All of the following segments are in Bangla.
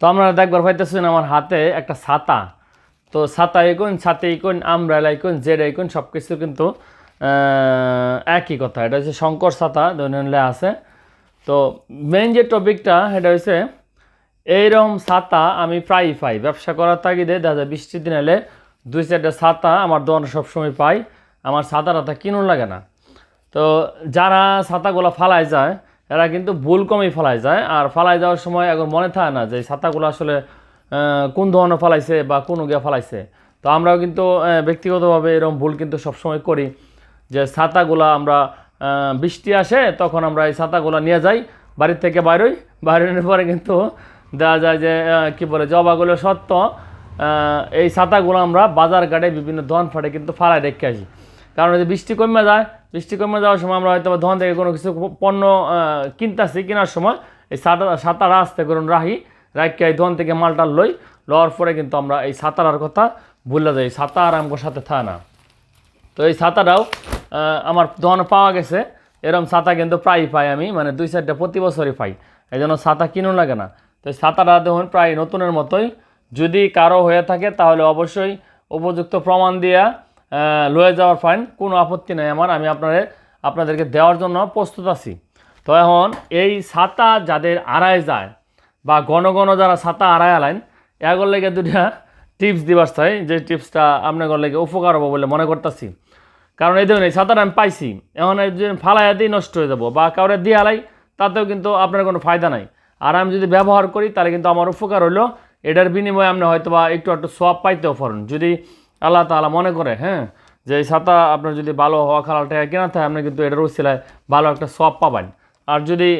তো আপনারা দেখবার পাইতেছেন আমার হাতে একটা ছাতা। তো ছাতা ইকোন ছাতে ইকোন আমব্রেলা ইকোন জেড ইকোন সব কিছু কিন্তু একই কথা। এটা হচ্ছে শঙ্কর ছাতা, দৈনন্দিন আছে। তো মেন যে টপিকটা সেটা হচ্ছে এইরকম ছাতা আমি প্রায়ই পাই। ব্যবসা করার তাগিদে দেখা যায় বৃষ্টির দিন এলে দুই চারটা ছাতা আমার দোকানে সবসময় পাই। আমার ছাতা টাতা কিনুন লাগে না। তো যারা ছাতাগুলো ফালায় যায় এরা কিন্তু ভুল কমেই ফালাই যায়। আর ফালাই যাওয়ার সময় এখন মনে থাকে না যে ছাতাগুলো আসলে কোন ধরনের ফালাইছে বা কোন গিয়া ফালাইছে। তো আমরাও কিন্তু ব্যক্তিগতভাবে এরকম ভুল কিন্তু সবসময় করি যে ছাতাগুলো আমরা বৃষ্টি আসে তখন আমরা এই ছাতাগুলো নিয়ে যাই বাড়ির থেকে বাইরোই বাইরের পরে কিন্তু দেখা যায় যে কি বলে জবাগুলো সত্য। এই ছাতাগুলো আমরা বাজার ঘাটে বিভিন্ন দোকান ফাটে কিন্তু ফালায় রেখে আসি। কারণ যদি বৃষ্টি কমে যায় বৃষ্টি কমে যাওয়ার সময় আমরা হয়তো দোকান থেকে কোনো কিছু পণ্য কিনতাছি, কেনার সময় এই ছাতা ছাতাটা আসতে করুন রাহি রাখি এই দোকান থেকে মালটা লই, লওয়ার পরে কিন্তু আমরা এই ছাতাটার কথা ভুলে যাই। ছাতা আর আমার সাথে থা না তো এই ছাতাটাও আমার দোকানে পাওয়া গেছে। এরকম ছাতা কিন্তু প্রায়ই পাই আমি মানে দুই চারটা প্রতি বছরই পাই। এই জন্য ছাতা কিনুন লাগে না। তো ছাতাটা দেখুন প্রায় নতুনের মতোই। যদি কারও হয়ে থাকে তাহলে অবশ্যই উপযুক্ত প্রমাণ দিয়া লয়ে যাওয়ার ফাইন কোনো আপত্তি নেই আমার, আমি আপনাদের আপনাদেরকে দেওয়ার জন্য প্রস্তুত আছি। তো এখন এই ছাতা যাদের আড়ায় যায়, বা ঘন ঘন যারা ছাতা আড়ায় আলাইন এগুলো লেগে দুটা টিপস দিবার চাই, যে টিপসটা আপনার লেগে উপকার হব বলে মনে করতেছি। কারণ এই ধরুন এই ছাতাটা আমি পাইছি, এখন এই যদি ফালাইয়া দিই নষ্ট হয়ে যাব, বা কাউরে দিয়ে আলাই তাতেও কিন্তু আপনার কোনো ফায়দা নাই। আর আমি যদি ব্যবহার করি, তাহলে কিন্তু আমার উপকার হলো এটার বিনিময়ে আপনি হয়তো বা একটু একটু সোয়াব পাইতেও পারেন। যদি আল্লাহ তাআলা মনে করে হ্যাঁ? যে এই ছাতা আপনার যদি ভালো হওয়া খালাটা কেনা থাকে, আপনি কিন্তু এটার উচিলায় ভালো একটা সোয়াব পাবেন। আর যদি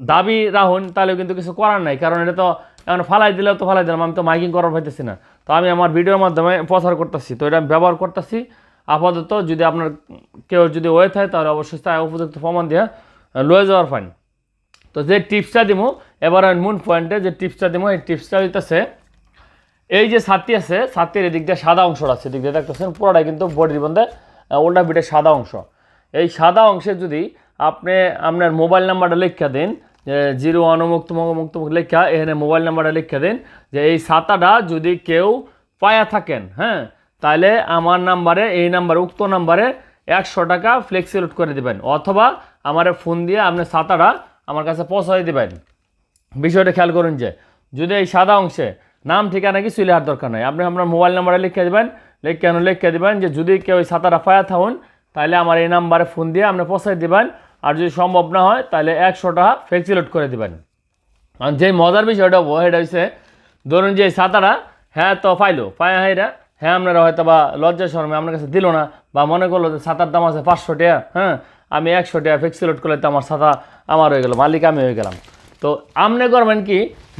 দাবি রাখুন তাহলে কিন্তু কিছু করার নাই, কারণ এটা তো এখন ফালাই দিলেও তো ফালাই দিলাম, আমি তো মাইকিং করার পাইতেছি না। তো আমি আমার ভিডিওর মাধ্যমে প্রচার করতেছি, তো এটা আমি ব্যবহার করতেছি। আপাতত যদি আপনার কেউ যদি হয়ে থাকে, তাহলে অবশ্যই তাই উপযুক্ত প্রমাণ দিয়ে লয়ে যাওয়ার ফাইন তো যে টিপসটা দিব এবার মূল পয়েন্টে যে টিপসটা দিব এই টিপসটা হইতেছে এই যে ছাতি আছে ছাতির এদিক দিয়ে সাদা অংশটা আছে, এদিক দিয়ে দেখতেছেন, পুরোটাই কিন্তু বডির মধ্যে উল্টা বিটের সাদা অংশ। এই সাদা অংশে যদি আপনি আপনার মোবাইল নাম্বারটা লিখা দিন, যে জিরো ওয়ান মুক্ত মুক্ত লেখা, এখানে মোবাইল নাম্বারটা লিখা দিন, যে এই ছাতাটা যদি কেউ পায়া থাকেন হ্যাঁ তাহলে আমার নাম্বারে, এই নাম্বারে, উক্ত নাম্বারে একশো টাকা ফ্লেক্সিলোড করে দেবেন, অথবা আমার ফোন দিয়ে আপনি ছাতাটা আমার কাছে পৌঁছাই দেবেন। বিষয়টা খেয়াল করুন যে, যদি এই সাদা অংশে নাম, ঠিকানা কিছু লেখার দরকার নাই। আপনি আপনার মোবাইল নাম্বারে লিখে দেবেন, লিখে লিখে দেবেন? যে যদি কেউ ওই সাঁতারা পায়া থাকুন তাহলে আমার এই নাম্বারে ফোন দিয়ে আপনি পৌঁছাই দেবেন। আর যদি সম্ভব না হয়, তাহলে একশো টাকা ফ্লেক্সিলোড করে দেবেন। আর যে মজার বিষয়টা সেটা হচ্ছে ধরুন যে ছাতাটা হ্যাঁ তো পাইলো, পায়া হাইরা হ্যাঁ আপনারা হয়তো বা লজ্জা শর্মে আপনার কাছে দিল না, বা মনে করল যে সাঁতার দাম আছে পাঁচশো টাকা হ্যাঁ আমি একশো টাকা ফিক্স লোড করলে তো আমার সাঁতার আমার হয়ে গেল, মালিক আমি হয়ে গেলাম। তো আপনি করবেন কি,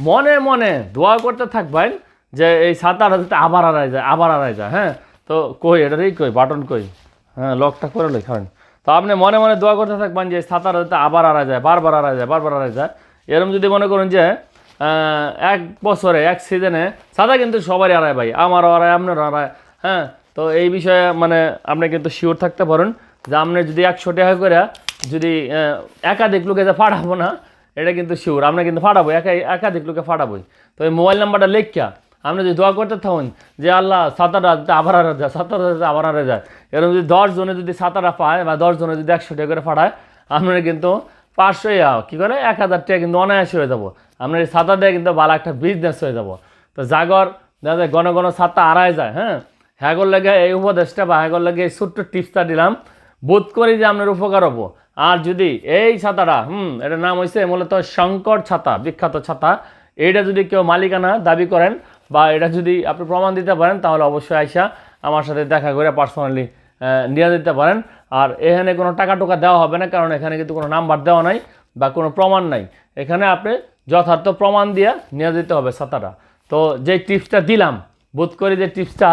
মনে মনে দোয়া করতে থাকবেন যে এই সাঁতার যাতে আবার আড়াই যায়, আবার আড়াই যায় হ্যাঁ? তো কই এটারই কই, বাটন কই? হ্যাঁ লকটা করে লই, খাবেন। তো আপনি মনে মনে দোয়া করতে থাকবেন যে ছাতাটা যাতে আবার আড়াই যায়, বারবার আড়াই যায়, বারবার আড়াই যায়। এরকম যদি মনে করুন যে এক বছরে, এক সিজনে সাদা কিন্তু সবারই আড়ায় ভাই, আমারও আড়ায় আপনারও আড়ায় হ্যাঁ? তো এই বিষয়ে মানে আপনি কিন্তু শিওর থাকতে পারেন যে আপনি যদি একশো টাকা করে যদি একাধিক লোকে যে ফাটাবো না এটা কিন্তু শিওর আমরা কিন্তু ফাটাবো একা একাধিক লোকে ফাটাবোই। তো এই মোবাইল নাম্বারটা লেখা আপনি যদি দোয়া করতে থাকুন যে আল্লাহ সাঁতারা আবার আরে যায় সাঁতারা আবার আরে যায়। এরকম যদি দশ জনে যদি সাঁতারা পায় বা দশ জনে যদি একশো টাকা করে ফাটায় আপনারা কিন্তু পাঁচশো কী করে? এক হাজার টাকা কিন্তু অনায়াসী হয়ে যাব। আপনার এই দিয়ে কিন্তু ভালো একটা বিজনেস হয়ে যাব। তো জাগর, দেখা যায় ঘন ঘন ছাতা আড়াই যায় হ্যাঁ? হ্যাগর লাগে এই উপদেশটা বা হ্যাগর লাগে এই ছোট্ট টিপসটা দিলাম। বোধ করি যে আপনার উপকার হব। আর যদি এই ছাতাটা, হুম, এটার নাম হয়েছে মূলত শঙ্কর ছাতা, বিখ্যাত ছাতা। এইটা যদি কেউ মালিকানা দাবি করেন বা এটা যদি আপনি প্রমাণ দিতে পারেন, তাহলে অবশ্যই আইসা আমার সাথে দেখা করে পার্সোনালি নিয়ে দিতে পারেন। আর এখানে কোনো টাকা টোকা দেওয়া হবে না, কারণ এখানে কিন্তু কোনো নাম্বার দেওয়া নাই বা কোনো প্রমাণ নাই। এখানে আপনি যথার্থ প্রমাণ দিয়ে নিয়ে দিতে হবে ছাতাটা। তো যে টিপসটা দিলাম, বোধ করি যে টিপসটা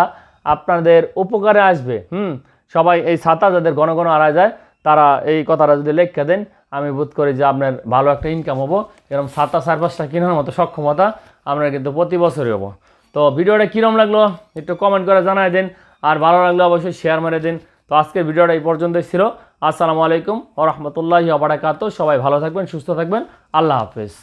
আপনাদের উপকারে আসবে। হুম, সবাই এই ছাতা যাদের ঘন ঘন আড়া যায় তারা এই কথাটা যদি লেখা দেন, আমি বোধ করি যে আপনার ভালো একটা ইনকাম হব। এরকম সাতটা চার পাঁচটা কেনার মতো সক্ষমতা আপনার কিন্তু প্রতি বছরই হব। তো ভিডিওটা কীরকম লাগল একটু কমেন্ট করে জানাই দিন, আর ভালো লাগল অবশ্যই শেয়ার মেরে দিন। তো আজকের ভিডিওটা এই পর্যন্তই ছিল। আসসালামু আলাইকুম ও রহমতুল্লাহি আবরাকাত সবাই ভালো থাকবেন, সুস্থ থাকবেন। আল্লাহ হাফেজ।